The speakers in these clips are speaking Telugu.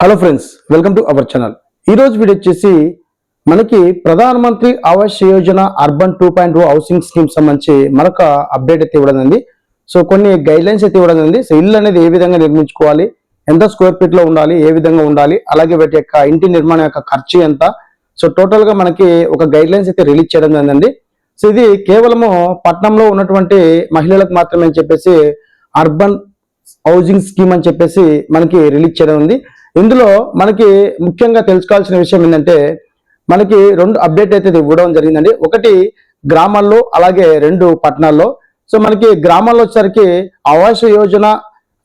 Hello friends welcome to our channel ఈరోజు వీడియో వచ్చేసి మనకి Pradhan Mantri Awas Yojana urban two point housing scheme సంబంధించి మరొక అప్డేట్ అయితే ఇవ్వడం ఉంది సో కొన్ని గైడ్ లైన్స్ అయితే ఇవ్వడం ఉంది సో ఇల్లు అనేది ఏ విధంగా నిర్మించుకోవాలి ఎంత స్క్వేర్ ఫీట్లో ఉండాలి ఏ విధంగా ఉండాలి అలాగే వీటి యొక్క ఇంటి నిర్మాణం యొక్క ఖర్చు ఎంత. సో టోటల్గా మనకి ఒక గైడ్ లైన్స్ అయితే రిలీజ్ చేయడం జరిగిందండి సో ఇది కేవలము పట్నంలో ఉన్నటువంటి మహిళలకు మాత్రమే అని చెప్పేసి అర్బన్ హౌసింగ్ స్కీమ్ అని చెప్పేసి మనకి రిలీజ్ చేయడం ఉంది. ఇందులో మనకి ముఖ్యంగా తెలుసుకోవాల్సిన విషయం ఏంటంటే మనకి రెండు అప్డేట్ అయితే ఇవ్వడం జరిగిందండి. ఒకటి గ్రామాల్లో అలాగే రెండు పట్టణాల్లో. సో మనకి గ్రామాల్లో వచ్చేసరికి ఆవాస యోజన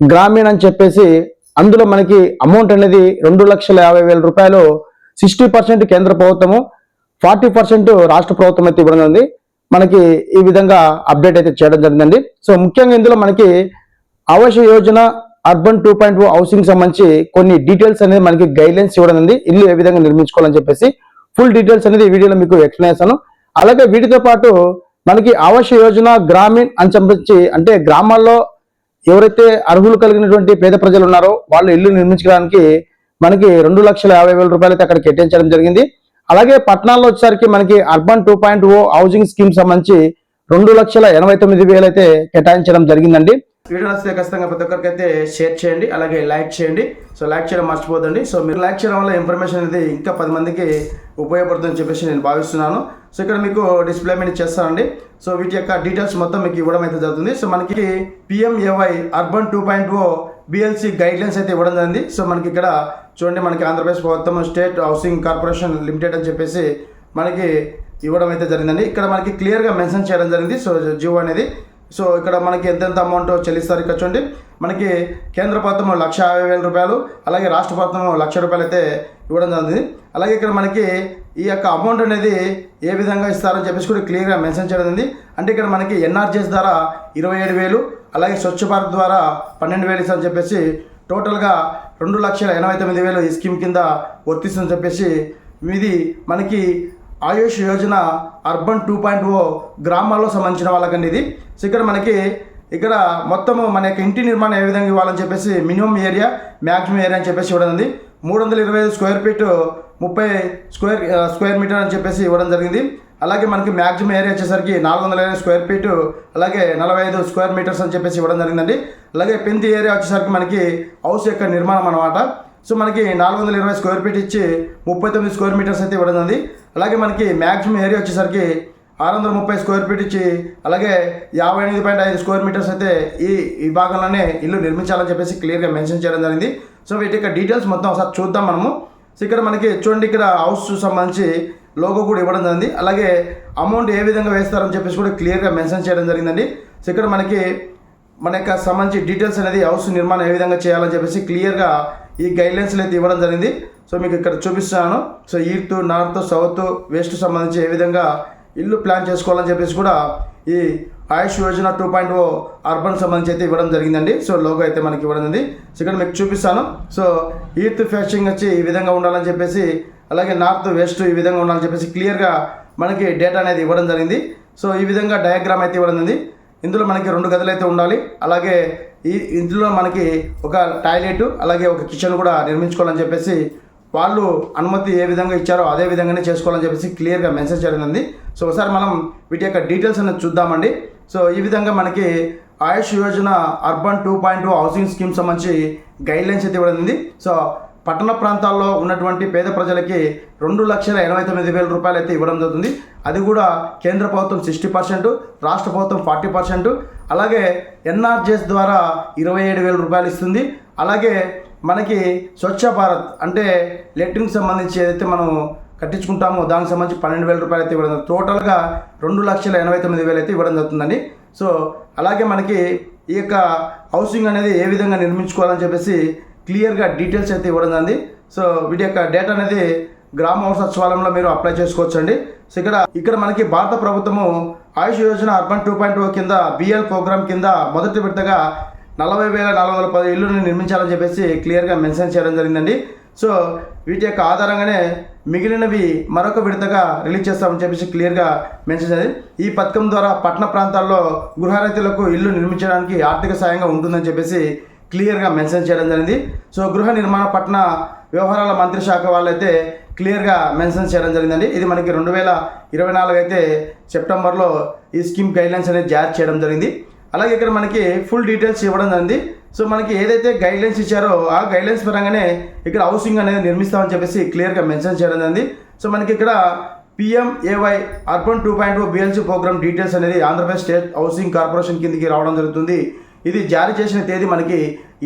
గ్రామీణ అని చెప్పేసి అందులో మనకి అమౌంట్ అనేది రెండు లక్షల యాభై వేల రూపాయలు సిక్స్టీ పర్సెంట్ కేంద్ర ప్రభుత్వము ఫార్టీ పర్సెంట్ రాష్ట్ర ప్రభుత్వం అయితే ఇవ్వడం ఉంది మనకి ఈ విధంగా అప్డేట్ అయితే చేయడం జరిగిందండి. సో ముఖ్యంగా ఇందులో మనకి Awas Yojana urban two point housing సంబంధించి కొన్ని డీటెయిల్స్ అనేది మనకి గైడ్లైన్స్ ఇవ్వడం అనేది ఇల్లు ఏ విధంగా నిర్మించుకోవాలని చెప్పేసి ఫుల్ డీటెయిల్స్ అనేది ఈ వీడియోలో మీకు ఎక్స్ప్లెయిన్ చేస్తాను. అలాగే వీటితో పాటు మనకి ఆవాస యోజన గ్రామీణ్ అని సంబంధించి అంటే గ్రామాల్లో ఎవరైతే అర్హులు కలిగినటువంటి పేద ప్రజలు ఉన్నారో వాళ్ళు ఇల్లు నిర్మించడానికి మనకి రెండు లక్షల యాభై వేల రూపాయలు అయితే అక్కడ కేటాయించడం జరిగింది. అలాగే పట్టణాల్లో వచ్చేసరికి మనకి urban two point O housing scheme సంబంధించి రెండు లక్షల ఎనభై తొమ్మిది వేలు అయితే కేటాయించడం జరిగిందండి. వీడియో నచ్చితే ఖచ్చితంగా ప్రతి ఒక్కరికి అయితే షేర్ చేయండి అలాగే లైక్ చేయండి. సో లైక్ చేయడం మర్చిపోదండి సో మీరు లైక్ చేయడం వల్ల ఇన్ఫర్మేషన్ అనేది ఇంకా పది మందికి ఉపయోగపడుతుందని చెప్పేసి నేను భావిస్తున్నాను. సో ఇక్కడ మీకు డిస్ప్లే మీద చేస్తానండి. సో వీటి యొక్క డీటెయిల్స్ మొత్తం మీకు ఇవ్వడం అయితే జరుగుతుంది. సో మనకి PMAY urban two point O BLC guidelines అయితే ఇవ్వడం జరిగింది. సో మనకి ఇక్కడ చూడండి మనకి ఆంధ్రప్రదేశ్ ప్రభుత్వం స్టేట్ హౌసింగ్ కార్పొరేషన్ లిమిటెడ్ అని చెప్పేసి మనకి ఇవ్వడం అయితే జరిగిందండి. ఇక్కడ మనకి క్లియర్గా మెన్షన్ చేయడం జరిగింది. సో జియో అనేది సో ఇక్కడ మనకి ఎంతెంత అమౌంట్ చెల్లిస్తారు ఇక్కడ చూడండి. మనకి కేంద్ర ప్రభుత్వం లక్ష యాభై వేల రూపాయలు అలాగే రాష్ట్ర ప్రభుత్వం లక్ష రూపాయలు అయితే ఇవ్వడం జరిగింది. అలాగే ఇక్కడ మనకి ఈ యొక్క అమౌంట్ అనేది ఏ విధంగా ఇస్తారని చెప్పేసి కూడా క్లియర్గా మెన్షన్ చేయడం జరిగింది. అంటే ఇక్కడ మనకి ఎన్ఆర్జీఎస్ ద్వారా ఇరవై ఏడు వేలు అలాగే స్వచ్ఛ భారత్ ద్వారా పన్నెండు వేలు ఇస్తారని చెప్పేసి టోటల్గా రెండు లక్షల ఎనభై తొమ్మిది వేలు ఈ స్కీమ్ కింద వర్తిస్తుందని చెప్పేసి ఇది మనకి Ayush Yojana urban two point O గ్రామాల్లో సంబంధించిన వాళ్ళకండి ఇది. సో ఇక్కడ మనకి ఇక్కడ మొత్తము మన యొక్క ఇంటి నిర్మాణం ఏ విధంగా ఇవ్వాలని చెప్పేసి మినిమం ఏరియా మ్యాక్సిమం ఏరియా అని చెప్పేసి ఇవ్వడం ఉంది. మూడు వందల ఇరవై ఐదు స్క్వేర్ ఫీట్ ముప్పై స్క్వేర్ స్క్వేర్ మీటర్ అని చెప్పేసి ఇవ్వడం జరిగింది. అలాగే మనకి మ్యాక్సిమం ఏరియా వచ్చేసరికి నాలుగు వందల ఇరవై స్క్వేర్ ఫీట్ అలాగే నలభై ఐదు స్క్వేర్ మీటర్స్ అని చెప్పేసి ఇవ్వడం జరిగిందండి. అలాగే పెంత్ ఏరియా వచ్చేసరికి మనకి హౌస్ యొక్క నిర్మాణం అనమాట సో మనకి నాలుగు వందల ఇరవై స్క్వేర్ ఫీట్ ఇచ్చి ముప్పై తొమ్మిది స్క్వేర్ మీటర్స్ అయితే ఇవ్వడం ఉంది అలాగే మనకి మ్యాక్సిమం ఏరియా వచ్చేసరికి ఆరు వందల ముప్పై స్క్వేర్ ఫీట్ ఇచ్చి అలాగే యాభై ఎనిమిది పాయింట్ ఐదు స్క్వేర్ మీటర్స్ అయితే ఈ ఈ భాగంలోనే ఇల్లు నిర్మించాలని చెప్పేసి క్లియర్గా మెన్షన్ చేయడం జరిగింది. సో వీటి యొక్క డీటెయిల్స్ మొత్తం ఒకసారి చూద్దాం మనము. సో ఇక్కడ మనకి చూడండి ఇక్కడ హౌస్ సంబంధించి లోగో కూడా ఇవ్వడం జరిగింది. అలాగే అమౌంట్ ఏ విధంగా వేస్తారని చెప్పేసి కూడా క్లియర్గా మెన్షన్ చేయడం జరిగిందండి. సో ఇక్కడ మనకి మన యొక్క సంబంధించి డీటెయిల్స్ అనేది హౌస్ నిర్మాణం ఏ విధంగా చేయాలని చెప్పేసి క్లియర్గా ఈ గైడ్లైన్స్లు అయితే ఇవ్వడం జరిగింది. సో మీకు ఇక్కడ చూపిస్తున్నాను. So east north south west సంబంధించి ఏ విధంగా ఇల్లు ప్లాన్ చేసుకోవాలని చెప్పేసి కూడా ఈ Ayush Yojana two point O urban సంబంధించి అయితే ఇవ్వడం జరిగిందండి. సో లోగో అయితే మనకి ఇవ్వడం జరిగింది. సో ఇక్కడ మీకు చూపిస్తాను. సో ఈత్ ఫేషింగ్ వచ్చి ఈ విధంగా ఉండాలని చెప్పేసి అలాగే నార్త్ వెస్ట్ ఈ విధంగా ఉండాలని చెప్పేసి క్లియర్గా మనకి డేటా అనేది ఇవ్వడం జరిగింది. సో ఈ విధంగా డయాగ్రామ్ అయితే ఇవ్వడం జరిగింది. ఇందులో మనకి రెండు గదులు అయితే ఉండాలి. అలాగే ఈ ఇందులో మనకి ఒక టాయిలెట్ అలాగే ఒక కిచెన్ కూడా నిర్మించుకోవాలని చెప్పేసి వాళ్ళు అనుమతి ఏ విధంగా ఇచ్చారో అదే విధంగానే చేసుకోవాలని చెప్పేసి క్లియర్గా మెసేజ్ జరిగింది. సో ఒకసారి మనం వీటి యొక్క డీటెయిల్స్ అనేది చూద్దామండి. సో ఈ విధంగా మనకి Ayush Yojana urban two point two housing scheme సంబంధించి గైడ్ లైన్స్ అయితే ఇవ్వడం సో పట్టణ ప్రాంతాల్లో ఉన్నటువంటి పేద ప్రజలకి రెండు లక్షల ఎనభై తొమ్మిది వేల రూపాయలు అయితే ఇవ్వడం జరుగుతుంది. అది కూడా కేంద్ర ప్రభుత్వం సిక్స్టీ పర్సెంట్ రాష్ట్ర ప్రభుత్వం ఫార్టీ పర్సెంట్. అలాగే ఎన్ఆర్జీఎస్ ద్వారా ఇరవై ఏడు వేల రూపాయలు ఇస్తుంది. అలాగే మనకి స్వచ్ఛ భారత్ అంటే లెట్రిన్కి సంబంధించి ఏదైతే మనం కట్టించుకుంటామో దానికి సంబంధించి పన్నెండు వేల రూపాయలు అయితే ఇవ్వడం టోటల్గా రెండు లక్షల ఎనభై తొమ్మిది వేలు అయితే ఇవ్వడం జరుగుతుందండి. సో అలాగే మనకి ఈ యొక్క హౌసింగ్ అనేది ఏ విధంగా నిర్మించుకోవాలని చెప్పేసి క్లియర్గా డీటెయిల్స్ అయితే ఇవ్వడం జరిగింది సో వీటి యొక్క డేటా అనేది గ్రామ సచివాలయంలో మీరు అప్లై చేసుకోవచ్చు అండి సో ఇక్కడ ఇక్కడ మనకి భారత ప్రభుత్వము Ayush Yojana urban two point O కింద బిఎల్ ప్రోగ్రామ్ కింద మొదటి విడతగా నలభై వేల నాలుగు వందల పది ఇల్లుని నిర్మించాలని చెప్పేసి క్లియర్గా మెన్షన్ చేయడం జరిగిందండి. సో వీటి యొక్క ఆధారంగానే మిగిలినవి మరొక విడతగా రిలీజ్ చేస్తామని చెప్పేసి క్లియర్గా మెన్షన్ చేయాలి ఈ పథకం ద్వారా పట్టణ ప్రాంతాల్లో గృహరైతులకు ఇల్లు నిర్మించడానికి ఆర్థిక సాయంగా ఉంటుందని చెప్పేసి క్లియర్గా మెన్షన్ చేయడం జరిగింది. సో గృహ నిర్మాణ పట్టణ వ్యవహారాల మంత్రి శాఖ వాళ్ళైతే క్లియర్గా మెన్షన్ చేయడం జరిగిందండి. ఇది మనకి రెండు వేల ఇరవై నాలుగు అయితే సెప్టెంబర్లో ఈ స్కీమ్ గైడ్లైన్స్ అనేది జారీ చేయడం జరిగింది. అలాగే ఇక్కడ మనకి ఫుల్ డీటెయిల్స్ ఇవ్వడం జరిగింది. సో మనకి ఏదైతే గైడ్లైన్స్ ఇచ్చారో ఆ గైడ్లైన్స్ పరంగానే ఇక్కడ హౌసింగ్ అనేది నిర్మిస్తామని చెప్పేసి క్లియర్గా మెన్షన్ చేయడం జరిగింది. సో మనకి ఇక్కడ PMAY urban two point O BLC programme details అనేది ఆంధ్రప్రదేశ్ స్టేట్ హౌసింగ్ కార్పొరేషన్ కిందకి రావడం జరుగుతుంది. ఇది జారీ చేసిన తేదీ మనకి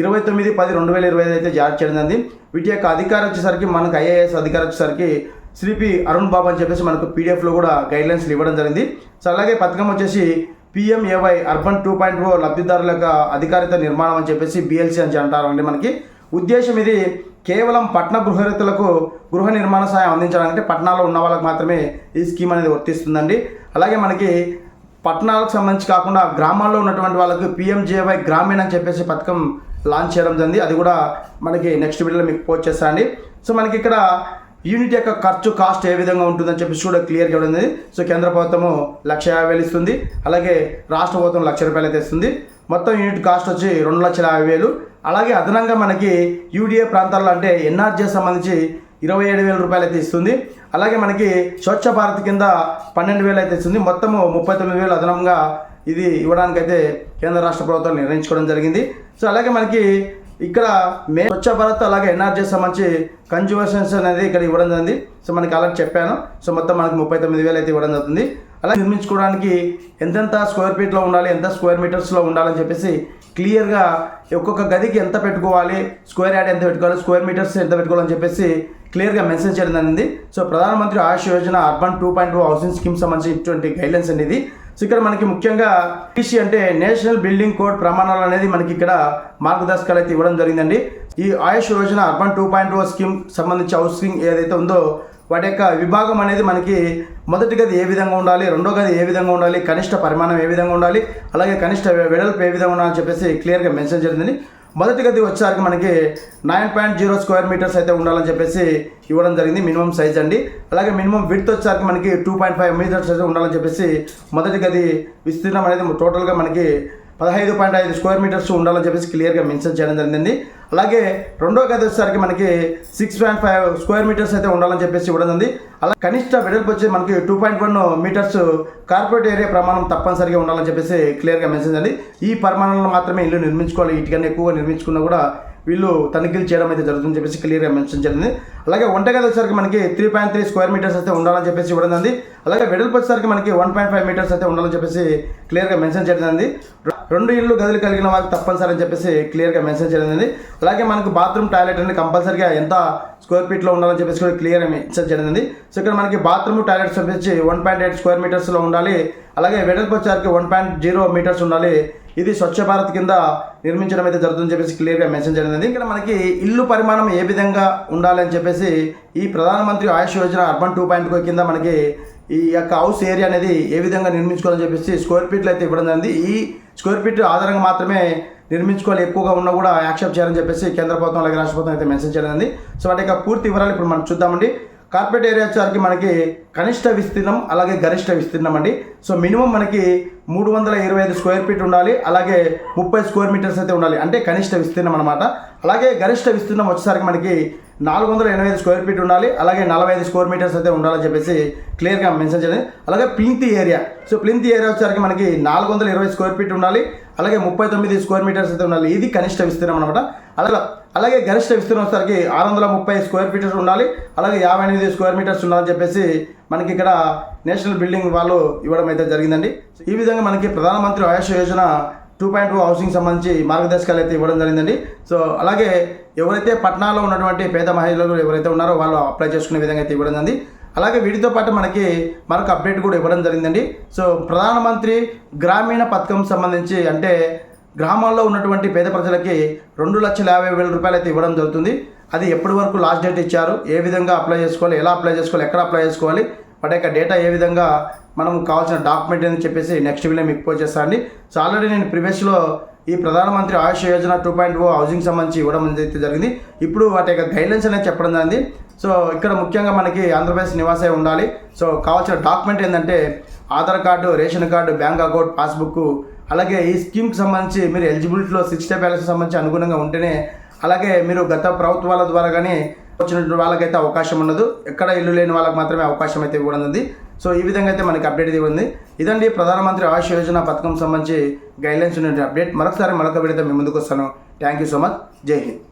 ఇరవై తొమ్మిది పది రెండు వేల ఇరవై ఐదు అయితే జారీ చేయడం జరిగింది. వీటి యొక్క అధికారం వచ్చేసరికి మనకు ఐఏఎస్ అధికారం వచ్చేసరికి శ్రీపి అరుణ్ బాబు అని చెప్పేసి మనకు పీడిఎఫ్లో కూడా గైడ్లైన్స్లు ఇవ్వడం జరిగింది. సో అలాగే పథకం వచ్చేసి PMAY urban two point O లబ్ధిదారుల యొక్క అధికారిత నిర్మాణం అని చెప్పేసి బిఎల్సి అని అంటారండి మనకి. ఉద్దేశం ఇది కేవలం పట్టణ గృహరీతులకు గృహ నిర్మాణ సహాయం అందించడానికి పట్టణాల్లో ఉన్న వాళ్ళకి మాత్రమే ఈ స్కీమ్ అనేది వర్తిస్తుందండి. అలాగే మనకి పట్టణాలకు సంబంధించి కాకుండా గ్రామాల్లో ఉన్నటువంటి వాళ్ళకి పిఎంజేవై గ్రామీణ అని చెప్పేసి పథకం లాంచ్ చేయడం జరిగింది. అది కూడా మనకి నెక్స్ట్ వీడియోలో మీకు పోస్ట్ చేస్తానండి. సో మనకి ఇక్కడ యూనిట్ యొక్క ఖర్చు కాస్ట్ ఏ విధంగా ఉంటుందని చెప్పేసి కూడా క్లియర్గా ఉంది సో కేంద్ర ప్రభుత్వము లక్ష యాభై వేలు ఇస్తుంది. అలాగే రాష్ట్ర ప్రభుత్వం లక్ష రూపాయలు అయితే ఇస్తుంది. మొత్తం యూనిట్ కాస్ట్ వచ్చి రెండు లక్షల యాభై వేలు. అలాగే అదనంగా మనకి యూడిఏ ప్రాంతాల్లో అంటే ఎన్ఆర్జీ సంబంధించి ఇరవై ఏడు వేల రూపాయలు అయితే ఇస్తుంది. అలాగే మనకి స్వచ్ఛ భారత్ కింద పన్నెండు వేలు అయితే ఇస్తుంది. మొత్తము ముప్పై తొమ్మిది వేలు అదనంగా ఇది ఇవ్వడానికైతే కేంద్ర రాష్ట్ర ప్రభుత్వాలు నిర్ణయించుకోవడం జరిగింది. సో అలాగే మనకి ఇక్కడ మే స్వచ్ఛ భారత్ అలాగే ఎన్ఆర్జీ సంబంధించి కన్జ్యూమర్సన్స్ అనేది ఇక్కడ ఇవ్వడం జరిగింది. సో మనకి అలాగే చెప్పాను. సో మొత్తం మనకి ముప్పై తొమ్మిది వేలు అయితే ఇవ్వడం జరుగుతుంది. అలా నిర్మించుకోవడానికి ఎంతెంత స్క్వేర్ ఫీట్లో ఉండాలి ఎంత స్క్వేర్ మీటర్స్లో ఉండాలని చెప్పేసి క్లియర్గా ఒక్కొక్క గదికి ఎంత పెట్టుకోవాలి స్క్వేర్ యార్డ్ ఎంత పెట్టుకోవాలి స్క్వేర్ మీటర్స్ ఎంత పెట్టుకోవాలని చెప్పేసి క్లియర్గా మెన్షన్ చేయడం జరిగింది. So Pradhan Mantri Ayush Yojana urban two point two housing scheme సంబంధించినటువంటి గైడ్లైన్స్ అనేది సో ఇక్కడ మనకి ముఖ్యంగా టీసీ అంటే నేషనల్ బిల్డింగ్ కోడ్ ప్రమాణాలు అనేది మనకి ఇక్కడ మార్గదర్శకాలు అయితే ఇవ్వడం జరిగిందండి. ఈ Ayush Yojana urban two point O scheme సంబంధించి హౌసింగ్ ఏదైతే ఉందో వాటి యొక్క విభాగం అనేది మనకి మొదటి గది ఏ విధంగా ఉండాలి రెండో గది ఏ విధంగా ఉండాలి కనిష్ట పరిమాణం ఏ విధంగా ఉండాలి అలాగే కనిష్ట వెడల్పు ఏ విధంగా ఉండాలని చెప్పేసి క్లియర్గా మెన్షన్ జరిగింది మొదటి గది వచ్చేసరికి మనకి nine point zero square metres అయితే ఉండాలని చెప్పేసి ఇవ్వడం జరిగింది. మినిమం సైజ్ అండి. అలాగే మినిమం విడ్త్ వచ్చేసరికి మనకి టూ పాయింట్ ఫైవ్ మీటర్స్ అయితే ఉండాలని చెప్పేసి మొదటి గది విస్తీర్ణం అనేది టోటల్గా మనకి పదహైదు పాయింట్ ఐదు స్క్వేర్ మీటర్స్ ఉండాలని చెప్పేసి క్లియర్గా మెన్షన్ చేయడం జరిగింది. అలాగే రెండో గది వచ్చేసరికి మనకి six point five square metres అయితే ఉండాలని చెప్పేసి ఇవ్వడం జరిగింది. అలా కనిష్ట వెడల్పు వచ్చి మనకి two point one metres corporate area ప్రమాణం తప్పనిసరిగా ఉండాలని చెప్పేసి క్లియర్గా మెన్షన్ చేయండి ఈ ప్రమాణంలో మాత్రమే ఇల్లు నిర్మించుకోవాలి. వీటికన్నా ఎక్కువగా నిర్మించుకున్నా కూడా వీళ్ళు తనిఖీలు చేయడం అయితే జరుగుతుందని చెప్పేసి క్లియర్గా మెన్షన్ చేయండి అలాగే వంటగది వచ్చేసరికి మనకి three point three square metres అయితే ఉండాలని చెప్పేసి ఇవ్వడం జరిగింది. అలాగే వెడల్పు వచ్చేసరికి మనకి వన్ పాయింట్ ఫైవ్ మీటర్స్ అయితే ఉండాలని చెప్పేసి క్లియర్గా మెన్షన్ చేయడం జరిగింది. రెండు ఇళ్ళు గదులు కలిగిన వారికి తప్పనిసరి అని చెప్పేసి క్లియర్గా మెన్షన్ చేయడం జరిగింది. అలాగే మనకు బాత్రూమ్ టాయిలెట్ అనేది కంపల్సరీగా ఎంత స్క్వేర్ ఫీట్లో ఉండాలని చెప్పేసి కూడా క్లియర్గా మెన్షన్ చేయడం జరిగింది. సో ఇక్కడ మనకి బాత్రూమ్ టాయిలెట్స్ వచ్చేసి వన్ పాయింట్ ఎయిట్ స్క్వేర్ మీటర్స్లో ఉండాలి. అలాగే వెడల్పు వచ్చేసరికి వన్ పాయింట్ జీరో మీటర్స్ ఉండాలి. ఇది స్వచ్ఛ భారత్ కింద నిర్మించడం అయితే జరుగుతుందని చెప్పేసి క్లియర్గా మెన్షన్ జరిగింది. ఇక్కడ మనకి ఇల్లు పరిమాణం ఏ విధంగా ఉండాలి అని చెప్పేసి ఈ Pradhan Mantri Ayush Yojana urban two point కింద మనకి ఈ యొక్క హౌస్ ఏరియా అనేది ఏ విధంగా నిర్మించుకోవాలని చెప్పేసి స్క్వేర్ ఫీట్లు అయితే ఇవ్వడం జరిగింది. ఈ స్క్వేర్ ఫీట్ ఆధారంగా మాత్రమే నిర్మించుకోవాలి ఎక్కువగా ఉన్నా కూడా యాక్సెప్ట్ చేయాలని చెప్పేసి కేంద్ర ప్రభుత్వం అలాగే రాష్ట్ర ప్రభుత్వం అయితే మెన్షన్ చేయడం జరిగింది. సో వాటి యొక్క పూర్తి వివరాలు ఇప్పుడు మనం చూద్దామండి. కార్పొరేట్ ఏరియా వచ్చేసరికి మనకి కనిష్ట విస్తీర్ణం అలాగే గరిష్ట విస్తీర్ణం అండి. సో మినిమం మనకి మూడు వందల ఇరవై ఐదు స్క్వేర్ ఫీట్ ఉండాలి అలాగే ముప్పై స్క్వేర్ మీటర్స్ అయితే ఉండాలి. అంటే కనిష్ట విస్తీర్ణం అనమాట అలాగే గరిష్ట విస్తీర్ణం వచ్చేసరికి మనకి నాలుగు వందల ఎనభై ఐదు స్క్వేర్ ఫీట్ ఉండాలి అలాగే నలభై ఐదు స్క్వేర్ మీటర్స్ అయితే ఉండాలని చెప్పేసి క్లియర్గా మెన్షన్ చేయండి అలాగే plinth area. So plinth area వచ్చేసరికి మనకి నాలుగు వందల ఇరవై స్క్వేర్ ఫీట్ ఉండాలి అలాగే ముప్పై తొమ్మిది స్క్వేర్ మీటర్స్ అయితే ఉండాలి. ఇది కనిష్ట విస్తీర్ణం అనమాట అలాగే అలాగే గరిష్ట విస్తీర్ణం వచ్చేసరికి ఆరు వందల ముప్పై స్క్వేర్ మీటర్స్ ఉండాలి అలాగే యాభై ఎనిమిది స్క్వేర్ మీటర్స్ ఉండాలని చెప్పేసి మనకి ఇక్కడ నేషనల్ బిల్డింగ్ వాళ్ళు ఇవ్వడం అయితే జరిగిందండి. ఈ విధంగా మనకి Pradhan Mantri Ayush Yojana two point two housing సంబంధించి మార్గదర్శకాలు అయితే ఇవ్వడం జరిగిందండి. సో అలాగే ఎవరైతే పట్టణాల్లో ఉన్నటువంటి పేద మహిళలు ఎవరైతే ఉన్నారో వాళ్ళు అప్లై చేసుకునే విధంగా అయితే ఇవ్వడం జరిగింది. అలాగే వీటితో పాటు మనకి మరొక అప్డేట్ కూడా ఇవ్వడం జరిగిందండి. సో ప్రధానమంత్రి గ్రామీణ పథకం సంబంధించి అంటే గ్రామాల్లో ఉన్నటువంటి పేద ప్రజలకి రెండు లక్షల యాభై వేల రూపాయలు అయితే ఇవ్వడం జరుగుతుంది. అది ఎప్పటి వరకు లాస్ట్ డేట్ ఇచ్చారు? ఏ విధంగా అప్లై చేసుకోవాలి? ఎలా అప్లై చేసుకోవాలి? ఎక్కడ అప్లై చేసుకోవాలి? వాటి యొక్క డేటా ఏ విధంగా మనం కావాల్సిన డాక్యుమెంట్ అని చెప్పేసి నెక్స్ట్ వీడియో మీకు పోస్ట్ చేస్తాను అండి. సో ఆల్రెడీ నేను ప్రీవియస్లో ఈ Pradhan Mantri Ayush Yojana two point O housing సంబంధించి ఇవ్వడం అయితే జరిగింది. ఇప్పుడు వాటి యొక్క గైడ్లైన్స్ అనేది చెప్పడం జరిగింది. సో ఇక్కడ ముఖ్యంగా మనకి ఆంధ్రప్రదేశ్ నివాసే ఉండాలి. సో కావాల్సిన డాక్యుమెంట్ ఏంటంటే Aadhaar card ration card bank account passbook అలాగే ఈ స్కీమ్కి సంబంధించి మీరు ఎలిజిబిలిటీలో సిక్స్టీ బ్యాలెన్స్ సంబంధించి అనుగుణంగా ఉంటేనే అలాగే మీరు గత ప్రభుత్వాల ద్వారా కానీ వచ్చినటువంటి వాళ్ళకైతే అవకాశం ఉండదు ఎక్కడ ఇల్లు లేని వాళ్ళకి మాత్రమే అవకాశం అయితే ఇవ్వడం ఉంది. సో ఈ విధంగా అయితే మనకి అప్డేట్ ఇవ్వండి ఉంది. ఇదండి ప్రధానమంత్రి ఆవాస్ యోజన పథకం సంబంధించి గైడ్లైన్స్ ఉన్న అప్డేట్. మరొకసారి మరొక విడత మీ ముందుకు వస్తాను. థ్యాంక్ యూ సో మచ్ జై హింద్.